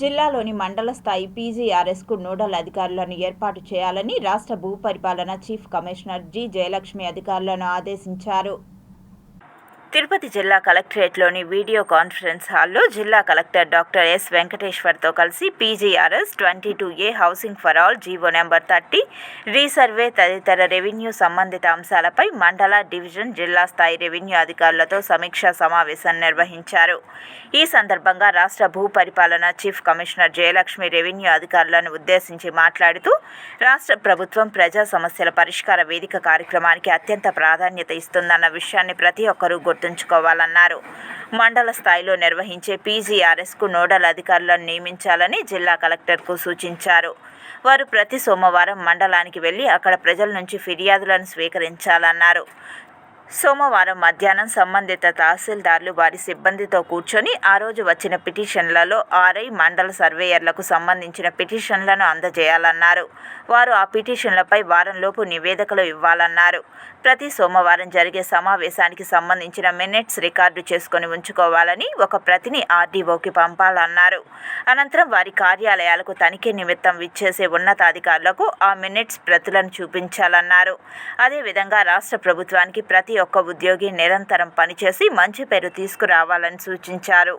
జిల్లాలోని మండల స్థాయి పీజీఆర్ఎస్కు నోడల్ అధికారులను ఏర్పాటు చేయాలని రాష్ట్ర భూపరిపాలన చీఫ్ కమిషనర్ జి. జయలక్ష్మి అధికారులను ఆదేశించారు. తిరుపతి జిల్లా కలెక్టరేట్లోని వీడియో కాన్ఫరెన్స్ హాల్లో జిల్లా కలెక్టర్ డాక్టర్ ఎస్ వెంకటేశ్వర్తో కలిసి PGRS twenty two A housing for all GO number thirty resurvey తదితర రెవెన్యూ సంబంధిత అంశాలపై మండల డివిజన్ జిల్లా స్థాయి రెవెన్యూ అధికారులతో సమీక్షా సమావేశం నిర్వహించారు. ఈ సందర్భంగా రాష్ట్ర భూ పరిపాలన చీఫ్ కమిషనర్ జయలక్ష్మి రెవెన్యూ అధికారులను ఉద్దేశించి మాట్లాడుతూ రాష్ట్ర ప్రభుత్వం ప్రజా సమస్యల పరిష్కార వేదిక కార్యక్రమానికి అత్యంత ప్రాధాన్యత ఇస్తుందన్న విషయాన్ని ప్రతి ఒక్కరూ గుర్తుంచుకోవాలన్నారు. మండల స్థాయిలో నిర్వహించే పీజీఆర్ఎస్కు నోడల్ అధికారులను నియమించాలని జిల్లా కలెక్టర్కు సూచించారు. వారు ప్రతి సోమవారం మండలానికి వెళ్ళి అక్కడ ప్రజల నుంచి ఫిర్యాదులను స్వీకరించాలన్నారు. సోమవారం మధ్యాహ్నం సంబంధిత తహసీల్దార్లు వారి సిబ్బందితో కూర్చొని ఆ రోజు వచ్చిన పిటిషన్లలో ఆర్ఐ మండల సర్వేయర్లకు సంబంధించిన పిటిషన్లను అందజేయాలన్నారు. వారు ఆ పిటిషన్లపై వారంలోపు నివేదికలు ఇవ్వాలన్నారు. ప్రతి సోమవారం జరిగే సమావేశానికి సంబంధించిన మినిట్స్ రికార్డు చేసుకొని ఉంచుకోవాలని ఒక ప్రతిని ఆర్డీఓకి పంపాలన్నారు. అనంతరం వారి కార్యాలయాలకు తనిఖీ నిమిత్తం విచ్చేసే ఉన్నతాధికారులకు ఆ మినిట్స్ ప్రతులను చూపించాలన్నారు. అదేవిధంగా రాష్ట్ర ప్రభుత్వానికి ప్రతి ప్రతి ఒక్క ఉద్యోగి నిరంతరం పనిచేసి మంచి పేరు తీసుకురావాలని సూచించారు.